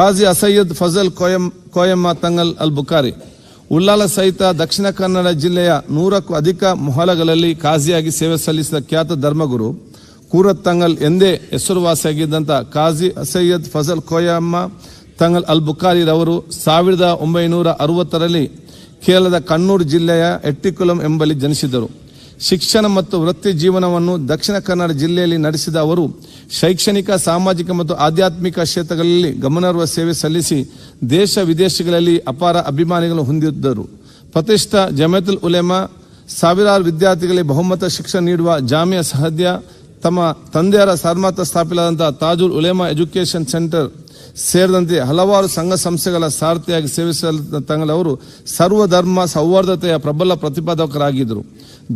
ಖಾಜಿ ಅಸಯ್ಯದ್ ಫಜಲ್ ಕೋಯಂ ಕೋಯಮ್ಮ ತಂಗಲ್ ಅಲ್ ಬುಖಾರಿ ಉಲ್ಲಾಲ ಸಹಿತ ದಕ್ಷಿಣ ಕನ್ನಡ ಜಿಲ್ಲೆಯ ನೂರಕ್ಕೂ ಅಧಿಕ ಮೊಹಲಗಳಲ್ಲಿ ಖಾಜಿಯಾಗಿ ಸೇವೆ ಸಲ್ಲಿಸಿದ ಖ್ಯಾತ ಧರ್ಮಗುರು ಕೂರತ್ ತಂಗಲ್ ಎಂದೇ ಹೆಸರುವಾಸಿಯಾಗಿದ್ದಂಥ ಖಾಜಿ ಅಸಯ್ಯದ್ ಫಜಲ್ ಕೋಯಮ್ಮ ತಂಗಲ್ ಅಲ್ ಬುಖಾರಿರವರು ಸಾವಿರದ ಒಂಬೈನೂರ ಅರವತ್ತರಲ್ಲಿ ಕೇರಳದ ಕಣ್ಣೂರು ಜಿಲ್ಲೆಯ ಎಟ್ಟಿಕುಲಂ ಎಂಬಲ್ಲಿ ಜನಿಸಿದರು ಶಿಕ್ಷಣ ಮತ್ತು ವೃತ್ತಿ ಜೀವನವನ್ನು ದಕ್ಷಿಣ ಕನ್ನಡ ಜಿಲ್ಲೆಯಲ್ಲಿ ನಡೆಸಿದ ಅವರು, ಶೈಕ್ಷಣಿಕ, ಸಾಮಾಜಿಕ ಮತ್ತು ಆಧ್ಯಾತ್ಮಿಕ ಕ್ಷೇತ್ರಗಳಲ್ಲಿ ಗಮನಾರ್ಹ ಸೇವೆ ಸಲ್ಲಿಸಿ ದೇಶ ವಿದೇಶಗಳಲ್ಲಿ ಅಪಾರ ಅಭಿಮಾನಿಗಳು ಹೊಂದಿದ್ದರು. ಪ್ರತಿಷ್ಠ ಜಮೇತುಲ್ ಉಲೇಮಾ ಸಾವಿರಾರು ವಿದ್ಯಾರ್ಥಿಗಳಿಗೆ ಬಹುಮತ ಶಿಕ್ಷಣ ನೀಡುವ ಜಾಮಿಯಾ ಸಹದ್ಯ, ತಮ್ಮ ತಂದೆಯರ ಸಾರ್ಮಾತ ಸ್ಥಾಪಿಸಲಾದಂತಹ ತಾಜುಲ್ ಉಲೇಮಾ ಎಜುಕೇಷನ್ ಸೆಂಟರ್ ಸೇರಿದಂತೆ ಹಲವಾರು ಸಂಘ ಸಂಸ್ಥೆಗಳ ಸಾರಥಿಯಾಗಿ ಸೇವಿಸಲು ತಂಗಳವರು ಸರ್ವಧರ್ಮ ಸೌಹಾರ್ದತೆಯ ಪ್ರಬಲ ಪ್ರತಿಪಾದಕರಾಗಿದ್ದರು.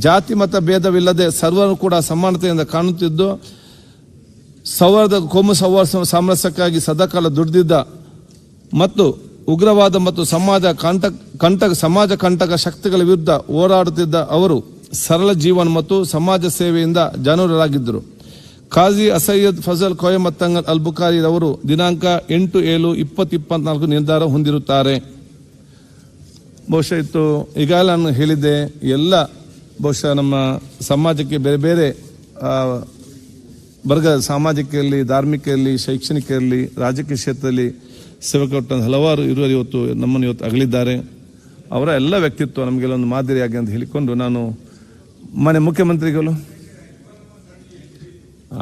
ಜಾತಿ ಮತ ಭೇದವಿಲ್ಲದೆ ಸರ್ವರು ಕೂಡ ಸಮಾನತೆಯಿಂದ ಕಾಣುತ್ತಿದ್ದು, ಸೌಹಾರ್ದ, ಕೋಮು ಸೌಹಾರ್ದ ಸಾಮರಸ್ಯಕ್ಕಾಗಿ ಸದಾಕಾಲ ದುಡಿದಿದ್ದ ಮತ್ತು ಉಗ್ರವಾದ ಮತ್ತು ಸಮಾಜ ಕಂಟಕ ಕಂಟಕ, ಸಮಾಜ ಕಂಟಕ ಶಕ್ತಿಗಳ ವಿರುದ್ಧ ಹೋರಾಡುತ್ತಿದ್ದ ಅವರು ಸರಳ ಜೀವನ ಮತ್ತು ಸಮಾಜ ಸೇವೆಯಿಂದ ಜನರಾಗಿದ್ದರು ಖಾಜಿ ಅಸಯ್ಯದ್ ಫಜಲ್ ಕೊಯಮತ್ತಂಗಲ್ ಅಲ್ ಬುಖಾರಿ ಅವರು ದಿನಾಂಕ ಎಂಟು ಏಳು ಇಪ್ಪತ್ತು ಇಪ್ಪತ್ನಾಲ್ಕು ನಿರ್ಧಾರ ಹೊಂದಿರುತ್ತಾರೆ. ಬಹುಶಃ ಇತ್ತು, ಈಗಾಗಲೇ ನಾನು ಹೇಳಿದ್ದೆ, ಎಲ್ಲ ಬಹುಶಃ ನಮ್ಮ ಸಮಾಜಕ್ಕೆ ಬೇರೆ ಬೇರೆ ವರ್ಗ ಸಾಮಾಜಿಕ ಇರಲಿ ಧಾರ್ಮಿಕ ಇರಲಿ ಶೈಕ್ಷಣಿಕ ಇರಲಿ ರಾಜಕೀಯ ಕ್ಷೇತ್ರದಲ್ಲಿ ಸೇವೆ ಕೊಟ್ಟ ಹಲವಾರು ಇರುವ ಇವತ್ತು ನಮ್ಮನ್ನು ಇವತ್ತು ಅಗಲಿದ್ದಾರೆ. ಅವರ ಎಲ್ಲ ವ್ಯಕ್ತಿತ್ವ ನಮಗೆಲ್ಲ ಒಂದು ಮಾದರಿಯಾಗಿ ಅಂತ ಹೇಳಿಕೊಂಡು ನಾನು ಮನೆ ಮುಖ್ಯಮಂತ್ರಿಗಳು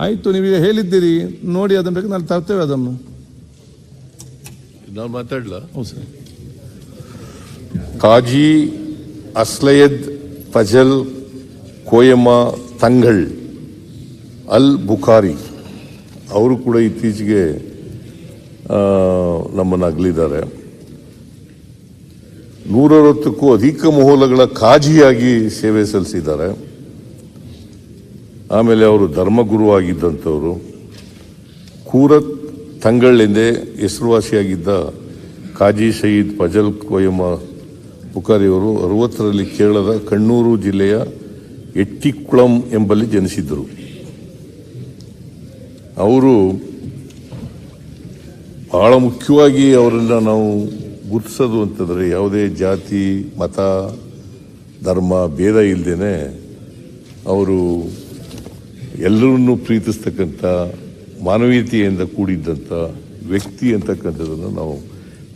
ಆಯಿತು ನೀವೀಗ ಹೇಳಿದ್ದೀರಿ ನೋಡಿ ಅದನ್ನು ಬೇಕು ನಾನು ತರ್ತೇವೆ ಅದನ್ನು. ಮಾತಾಡಲ ಮಾತಾಡ್ಲಾ? ಹೌದು ಸರ್. ಕಾಜಿ ಅಸ್ಲಯದ್ ಫಜಲ್ ಕೋಯಮ್ಮ ತಂಗಳ್, ಅಲ್ ಬುಖಾರಿ ಅವರು ಕೂಡ ಇತ್ತೀಚೆಗೆ ನಮ್ಮನ್ನು ಅಗಲಿದ್ದಾರೆ. ನೂರವತ್ತಕ್ಕೂ ಅಧಿಕ ಮೊಹಲಗಳ ಕಾಜಿಯಾಗಿ ಸೇವೆ ಸಲ್ಲಿಸಿದ್ದಾರೆ. ಆಮೇಲೆ ಅವರು ಧರ್ಮಗುರು ಆಗಿದ್ದಂಥವರು. ಕೂರತ್ ತಂಗಳೆಂದೇ ಹೆಸರುವಾಸಿಯಾಗಿದ್ದ ಕಾಜಿ ಸಯೀದ್ ಫಜಲ್ ಕೋಯಮ್ಮ ಬುಖಾರಿಯವರು ಅರವತ್ತರಲ್ಲಿ ಕೇರಳದ ಕಣ್ಣೂರು ಜಿಲ್ಲೆಯ ಎಟ್ಟಿಕುಳಂ ಎಂಬಲ್ಲಿ ಜನಿಸಿದ್ದರು. ಅವರು ಬಹಳ ಮುಖ್ಯವಾಗಿ ಅವರನ್ನು ನಾವು ಗುರುತಿಸೋದು ಅಂತಂದರೆ ಯಾವುದೇ ಜಾತಿ, ಮತ, ಧರ್ಮ, ಭೇದ ಇಲ್ಲದೇನೆ ಅವರು ಎಲ್ಲರನ್ನೂ ಪ್ರೀತಿಸ್ತಕ್ಕಂಥ, ಮಾನವೀಯತೆಯಿಂದ ಕೂಡಿದ್ದಂಥ ವ್ಯಕ್ತಿ ಅಂತಕ್ಕಂಥದ್ದನ್ನು ನಾವು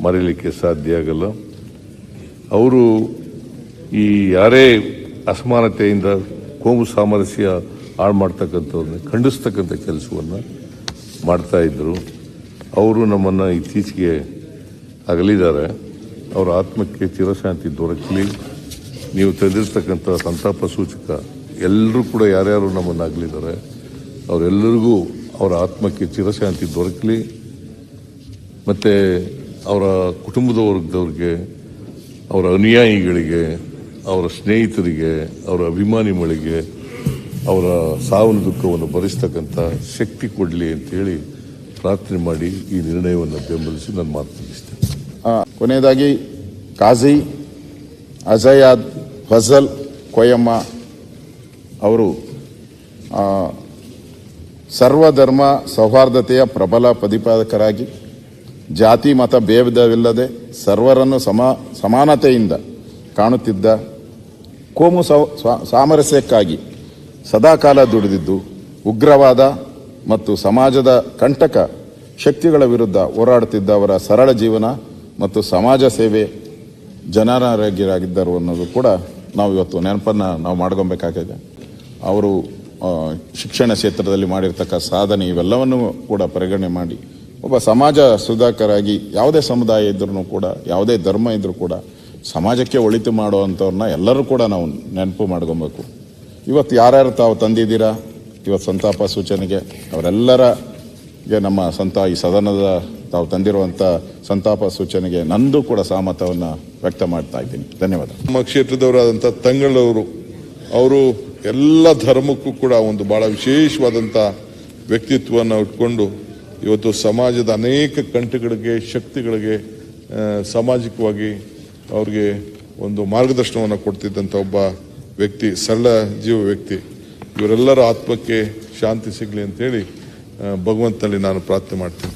ಮರೆಯಲಿಕ್ಕೆ ಸಾಧ್ಯ ಆಗಲ್ಲ. ಅವರು ಈ ಯಾರೇ ಅಸಮಾನತೆಯಿಂದ ಕೋಮು ಸಾಮರಸ್ಯ ಹಾಳು ಮಾಡ್ತಕ್ಕಂಥವ್ರನ್ನ, ಖಂಡಿಸ್ತಕ್ಕಂಥ ಕೆಲಸವನ್ನು ಮಾಡ್ತಾ ಇದ್ದರು ಅವರು ನಮ್ಮನ್ನು ಇತ್ತೀಚೆಗೆ ಅಗಲಿದ್ದಾರೆ. ಅವರ ಆತ್ಮಕ್ಕೆ ಚಿರಶಾಂತಿ ದೊರಕಲಿ. ನೀವು ತಂದಿರ್ತಕ್ಕಂಥ ಸಂತಾಪ ಸೂಚಕ ಎಲ್ಲರೂ ಕೂಡ ಯಾರ್ಯಾರು ನಮ್ಮನ್ನು ಅಗಲಿದ್ದಾರೆ, ಅವರೆಲ್ಲರಿಗೂ ಅವರ ಆತ್ಮಕ್ಕೆ ಚಿರಶಾಂತಿ ದೊರಕಲಿ. ಮತ್ತು ಅವರ ಕುಟುಂಬದ ವರ್ಗದವ್ರಿಗೆ ಅವರ ಅನುಯಾಯಿಗಳಿಗೆ, ಅವರ ಸ್ನೇಹಿತರಿಗೆ, ಅವರ ಅಭಿಮಾನಿಗಳಿಗೆ ಅವರ ಸಾವಿನ ದುಃಖವನ್ನು ಭರಿಸ್ತಕ್ಕಂಥ ಶಕ್ತಿ ಕೊಡಲಿ ಅಂತೇಳಿ ಪ್ರಾರ್ಥನೆ ಮಾಡಿ ಈ ನಿರ್ಣಯವನ್ನು ಬೆಂಬಲಿಸಿ ನಾನು ಮಾತು ತಿಳಿಸ್ತೇನೆ ಕೊನೆಯದಾಗಿ ಕಾಜಿ ಅಜಯಾದ್ ಫಜಲ್ ಕೊಯಮ್ಮ ಅವರು ಸರ್ವಧರ್ಮ ಸೌಹಾರ್ದತೆಯ ಪ್ರಬಲ ಪ್ರತಿಪಾದಕರಾಗಿ ಜಾತಿ, ಮತ ಭೇದವಿಲ್ಲದೆ ಸರ್ವರನ್ನು ಸಮ, ಸಮಾನತೆಯಿಂದ ಕಾಣುತ್ತಿದ್ದ ಕೋಮು ಸಾಮರಸ್ಯಕ್ಕಾಗಿ ಸದಾಕಾಲ ದುಡಿದಿದ್ದು ಉಗ್ರವಾದ ಮತ್ತು ಸಮಾಜದ ಕಂಟಕ ಶಕ್ತಿಗಳ ವಿರುದ್ಧ ಹೋರಾಡುತ್ತಿದ್ದ ಅವರ ಸರಳ ಜೀವನ ಮತ್ತು ಸಮಾಜ ಸೇವೆ ಜನಾರೋಗ್ಯರಾಗಿದ್ದರು ಅನ್ನೋದು ಕೂಡ ನಾವು ಇವತ್ತು ನೆನಪನ್ನು ನಾವು ಮಾಡ್ಕೊಬೇಕಾಗಿದೆ ಅವರು ಶಿಕ್ಷಣ ಕ್ಷೇತ್ರದಲ್ಲಿ ಮಾಡಿರ್ತಕ್ಕ ಸಾಧನೆ ಇವೆಲ್ಲವನ್ನೂ ಕೂಡ ಪರಿಗಣನೆ ಮಾಡಿ ಒಬ್ಬ ಸಮಾಜ ಸುಧಾಕರಾಗಿ ಯಾವುದೇ ಸಮುದಾಯ ಇದ್ರೂ ಕೂಡ, ಯಾವುದೇ ಧರ್ಮ ಇದ್ರೂ ಕೂಡ ಸಮಾಜಕ್ಕೆ ಒಳಿತು ಮಾಡುವಂಥವ್ರನ್ನ ಎಲ್ಲರೂ ಕೂಡ ನಾವು ನೆನಪು ಮಾಡ್ಕೊಬೇಕು. ಇವತ್ತು ಯಾರ್ಯಾರು ತಾವು ತಂದಿದ್ದೀರಾ? ಇವತ್ತು ಸಂತಾಪ ಸೂಚನೆಗೆ ಅವರೆಲ್ಲರಿಗೆ ನಮ್ಮ ಸಂತ, ಈ ಸದನದ ತಾವು ತಂದಿರುವಂಥ ಸಂತಾಪ ಸೂಚನೆಗೆ ನಂದು ಕೂಡ ಸಹಮತವನ್ನು ವ್ಯಕ್ತ ಮಾಡ್ತಾ ಇದ್ದೀನಿ. ಧನ್ಯವಾದ. ನಮ್ಮ ಕ್ಷೇತ್ರದವರಾದಂಥ ತಂಗಳವರು, ಅವರು ಎಲ್ಲ ಧರ್ಮಕ್ಕೂ ಕೂಡ ಒಂದು ಭಾಳ ವಿಶೇಷವಾದಂಥ ವ್ಯಕ್ತಿತ್ವವನ್ನು ಇಟ್ಕೊಂಡು ಇವತ್ತು ಸಮಾಜದ ಅನೇಕ ಕಂಠಗಳಿಗೆ ಶಕ್ತಿಗಳಿಗೆ ಸಾಮಾಜಿಕವಾಗಿ ಅವ್ರಿಗೆ ಒಂದು ಮಾರ್ಗದರ್ಶನವನ್ನು ಕೊಡ್ತಿದ್ದಂಥ ಒಬ್ಬ ವ್ಯಕ್ತಿ, ಸರಳ ಜೀವ ವ್ಯಕ್ತಿ. ಇವರೆಲ್ಲರ ಆತ್ಮಕ್ಕೆ ಶಾಂತಿ ಸಿಗಲಿ ಅಂತೇಳಿ ಭಗವಂತನಲ್ಲಿ ನಾನು ಪ್ರಾರ್ಥನೆ ಮಾಡ್ತೀನಿ.